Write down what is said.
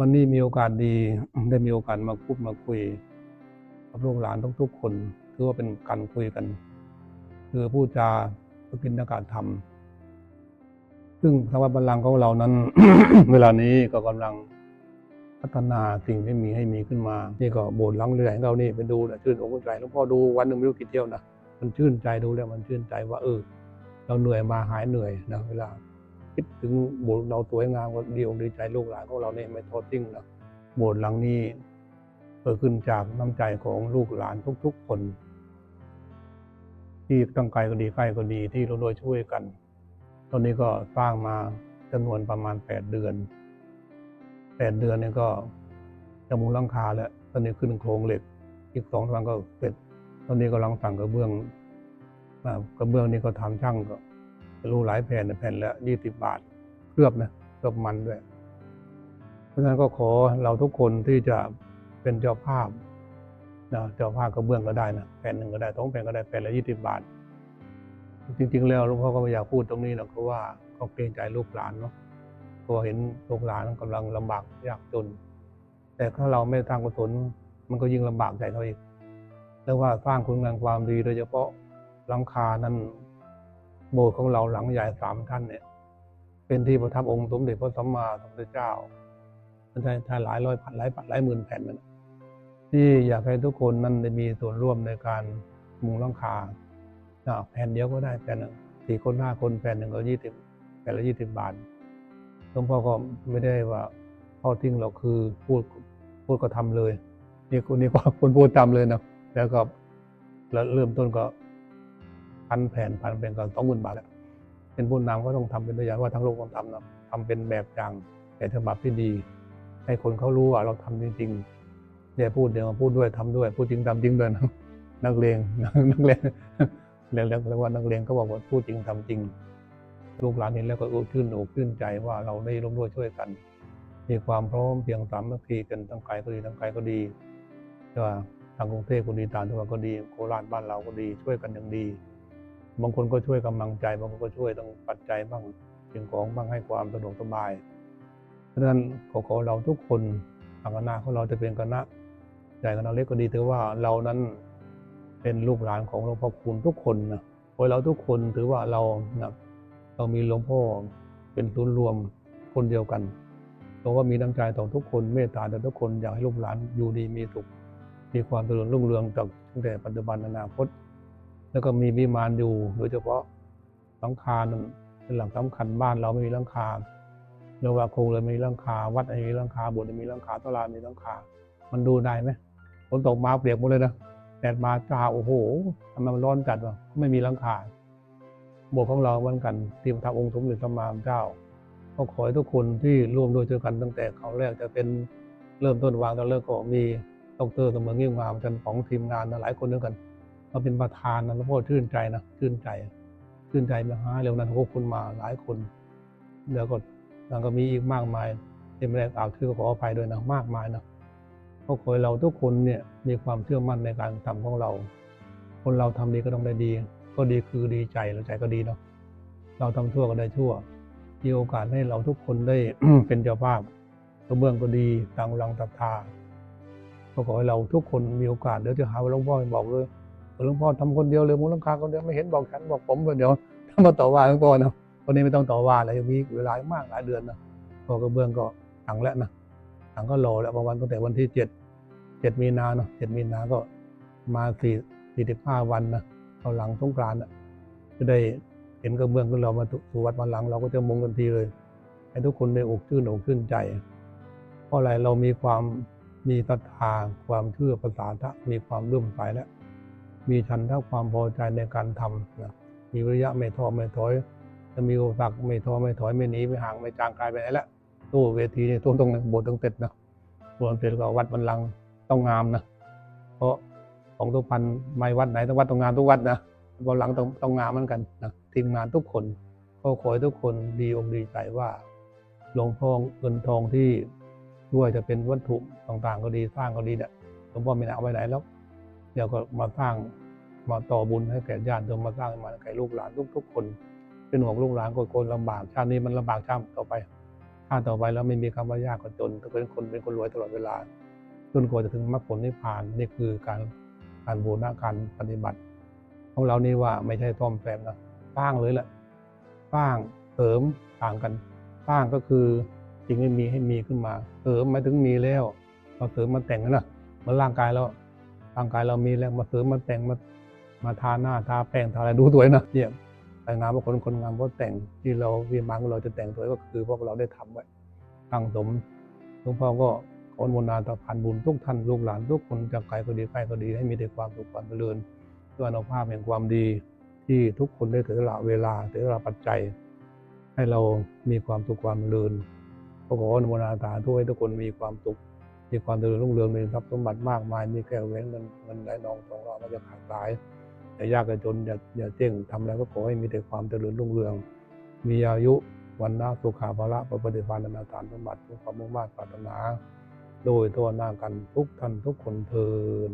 วันนี้มีโอกาสดีได้มีโอกาสมาพูดมาคุย กับลูกหลานทุกๆคนถือว่าเป็นการคุยกัน คือพูดจาเพื่อกินอากาศธรรม ซึ่งทางวัดบัลลังก์ของเรานั้น เวลานี้ก็กำลังพัฒนาสิ่งที่มีให้มีขึ้นมา นี่ก็โบสถ์หลังเรือของเรานี่ไปดูนะชื่นอกชื่นใจหลวงพ่อดูวันหนึ่งไม่รู้กี่เที่ยวนะมันชื่นใจดูแล้วมันชื่นใจว่าเออเราเหนื่อยมาหายเหนื่อยนะเวลา คิดถึงโบสถ์เราสวยงามก็ดีอกดีใจลูกหลานของเราเนี่ยไม่ทอดทิ้งนะโบสถ์หลังนี้เกิดขึ้นจากน้ำใจของลูกหลานทุก ๆ คน ที่ตั้งไกลก็ดีใกล้ก็ดีที่เราโดวยช่วยกัน ตอนนี้ก็สร้างมาจำนวนประมาณแปดเดือนแปดเดือนเนี่ยก็จะมุงลังคาแล้วตอนนี้ขึ้นโครงเหล็ก อีกสองวันก็เสร็จ ตอนนี้กำลังสั่งกระเบื้องกระเบื้องนี่ก็ทำช่างก็ รูหลายแผ่นแผ่นละยี่สิบบาทเคลือบนะเคลือบมันด้วย เพราะฉะนั้นก็ขอเราทุกคนที่จะเป็นเจ้าภาพนะเจ้าภาพกระเบื้องก็ได้นะแผ่นหนึ่งก็ได้สองแผ่นก็ได้แผ่นละยี่สิบบาท จริง ๆ แล้วหลวงพ่อก็ไม่อยากพูดตรงนี้หรอกเพราะว่าก็เกรงใจลูกหลานเนาะเพราะเห็นลูกหลานกำลังลำบากยากจน แต่ถ้าเราไม่ทางกุศลมันก็ยิ่งลำบากใจเขาอีกแล้วว่าสร้างคุณงามความดีโดยเฉพาะหลังคานั้น โบสถ์ของเราหลังใหญ่สามท่านเนี่ย เป็นที่ประทับองค์สมเด็จพระสัมมาสัมพุทธเจ้ามันใช่ใช่หลายร้อยพันหลายพันหลายหมื่นแผ่นมันที่อยากให้ทุกคนนั้นได้มีส่วนร่วมในการมุงหลังคาแผ่นเดียวก็ได้แผ่นหนึ่งสี่คนห้าคนแผ่นหนึ่งก็ยี่สิบแผ่นละยี่สิบบาทหลวงพ่อก็ไม่ได้ว่าทอดทิ้งเราคือพูดพูดก็ทำเลย นี่คนนี้ก็คนพูดทำเลยนะแล้วก็แล้วเริ่มต้นก็ พันแผ่นพันเป็นก่อนสองหมื่นบาทแล้วเป็นผู้นำก็ต้องทำเป็นตัวอย่างว่าทั้งโลกต้องทำนะทำเป็นแบบอย่างแต่ฉบับที่ดี ให้คนเขารู้ว่าเราทำจริงๆเดี๋ยพูดเดี๋ยวมาพูดด้วยทำด้วย พูดจริงทำจริงด้วยนะนักเลงนักเลงเรียกเรียกว่านักเลงก็บอกว่าพูดจริงทำจริง ลูกหลานเห็นแล้วก็อกชื่นอกชื่นใจว่าเราได้ร่วมด้วยช่วยกัน มีความพร้อมเพียงสามัคคีกันทั้งไกลก็ดีทั้งไกลก็ดีไม่ว่าทางกรุงเทพก็ดีต่างจังหวัดก็ดีโคราชบ้านเราก็ดีช่วยกันอย่างดี บางคนก็ช่วยกำลังใจ บางคนก็ช่วยต้องปัจจัยบ้างสิ่งของบ้างให้ความสะดวกสบาย เพราะฉะนั้นขอขอเราทุกคนทางคณะของเราจะเป็นคณะใหญ่คณะเล็กก็ดีถือว่าเรานั้นเป็นลูกหลานของหลวงพ่อคูณทุกคนนะโดยเราทุกคนถือว่าเรานะเรามีหลวงพ่อเป็นศูนย์รวมคนเดียวกันเราะว่ามีน้ำใจต่อทุกคนเมตตาต่อทุกคนอยากให้ลูกหลานอยู่ดีมีสุขมีความเจริญรุ่งเรืองจากตั้งแต่ปัจจุบันอนาคต แล้วก็มีวิมานอยู่โดยเฉพาะหลังคาเป็นหลังสำคัญบ้านเราไม่มีหลังคาเรียกว่าคงเลยไม่มีหลังคา วัดไม่มีหลังคาโบสถ์ไม่มีหลังคาตลาดมีหลังคา มันดูได้ไหมฝนตกมาเปียกหมดเลยนะแดดมาจ้าโอ้โหทำไมมันร้อนจัดวะไม่มีหลังคาโบสถ์ของเราเหมือนกันที่ประทับองค์สมเด็จพระมหาเจ้าก็ขอให้ทุกคนที่ร่วมด้วยช่วยกันตั้งแต่เขาแรกจะเป็นเริ่มต้นวางตอนเลิกก็มีดรเสมอเงี้งงามจันของทีมงานหลายคนด้วยกัน มาเป็นประธานนะหลวงพ่อชื่นใจนะชื่นใจชื่นใจมาหาเร็วนั้นพวกคุณมาหลายคน แล้วก็แล้วก็มีอีกมากมายที่ไม่ได้กล่าวชื่อขออภัยด้วยนะมากมายนะเพราะขอให้เราทุกคนเนี่ยมีความเชื่อมั่นในการทำของเรา คนเราทำดีก็ต้องได้ดี ก็ดีคือดีใจเราใจก็ดีเนาะเราทำชั่วก็ได้ชั่วมีโอกาสให้เราทุกคนได้เป็นเจ้าภาพกระเบื้องก็ดีต่างรังศรัทาก็ขอให้เราทุกคนมีโอกาสเดี๋ยวจะหาว่าหลวงพ่อบอกเลย หลวงพ่อทำคนเดียวเลยมุงลังคาคนเดียวไม่เห็นบอกฉันบอกผมเดี๋ยวถ้ามาต่อว่าหลวงพ่อนะวันนี้ไม่ต้องต่อว่าอะไรมีเวลามากหลายเดือนนะพอกระเบื้องก็ถังแล้วนะถังก็รอแล้วประมาณตั้งแต่วันที่เจ็ดเจ็ดมีนาเนาะเจ็ดมีนาก็มาสี่สี่สิบห้าวันนะเอาหลังสงกรานต์อะจะได้เห็นกระเบื้องของเรามาสู่วัดวันหลัง เราก็จะมุงกันทีเลยให้ทุกคนได้อกชื่นอกชื่นใจ เพราะอะไรเรามีความมีศรัทธาความเชื่อภาษาทะมีความเลื่อมใสแล้ว มีชันท่าความพอใจในการทำนะมีวิริยะไม่ท้อไม่ถอยจะมีอุปสรรคไม่ท้อไม่ถอยไม่หนีไม่ห่างไม่จางกายไปไหนละตู้เวทีนี่ตู้ตรงโบสถ์ต้องเสร็จนะบวชเสร็จก็วัดบันลังต้องงามนะเพราะของทุกพันไม่วัดไหนต้องวัดต้องงามทุกวัดนะบันลังต้องต้องงามเหมือนกันนะทีมงานทุกคนก็ขอให้ทุกคนดีอกดีใจว่าหลวงพ่อเงินทองที่ด้วยจะเป็นวัตถุต่างๆ ก็ดีสร้างก็ดีเนี่ยหลวงพ่อไม่ได้เอาไปไหนแล้ว เดี๋ยวก็มาสร้างมาต่อบุญให้แก่ญาติโยมมาสร้างมาแก่ลูกหลานทุกๆคน เป็นห่วงลูกหลานคนคนลำบากชาตินี้มันลำบากชาติต่อไปถ้าต่อไปแล้วไม่มีคำว่ายากกับจนถ้าเป็นคนเป็นคนรวยตลอดเวลาจนกว่าจะถึงมรรคผลนิพพานนี่คือการการบูรณะการปฏิบัติ ของเรานี่ว่าไม่ใช่ต้อมแฝมนะสร้างเลยแหละสร้างเสริมต่างกันสร้างก็คือสิ่งไม่มีให้มีขึ้นมา เสริมหมายถึงมีแล้วเราเสริมมาแต่งนะเหมือนร่างกายเรา ร่างกายเรามีแล้วมาเสริมมาแต่งมามาทาหน้าทาแป้งทาอะไรดูสวยนะเนี่ยแต่งามว่าคนคนงามเพราะแต่งที่เราวิมานของเราจะแต่งสวยก็คือพวกเราได้ทำไว้ตั้งสมหลวงพ่อก็ขออนุโมทนาต่อพันบุญทุกท่านลูกหลานทุกคนจากไกลก็ดีใกล้ก็ดีให้มีแต่ความสุขความเจริญด้วยอนุภาพแห่งความดี ที่ทุกคนได้ถือละเวลาถือละปัจจัย ให้เรามีความสุขความเจริญก็ขออนุโมทนาสาธุให้ทุกคนมีความสุข มีความเจริญรุ่งเรืองมีทรัพย์สมบัติมากมาย มีแก้วแหวนมันเงินไหลนองทองเราไม่จะขาดสายอย่ายากอย่าจนอย่าอย่าเจ้งทำอะไรก็ขอให้มีแต่ความเจริญรุ่งเรือง มีอายุวันนาสุขาภละประปฏิภาณนาฐานสมบัติความมุ่งมั่นปรารถนา โดยตัวหน้ากันทุกท่านทุกคนเทิน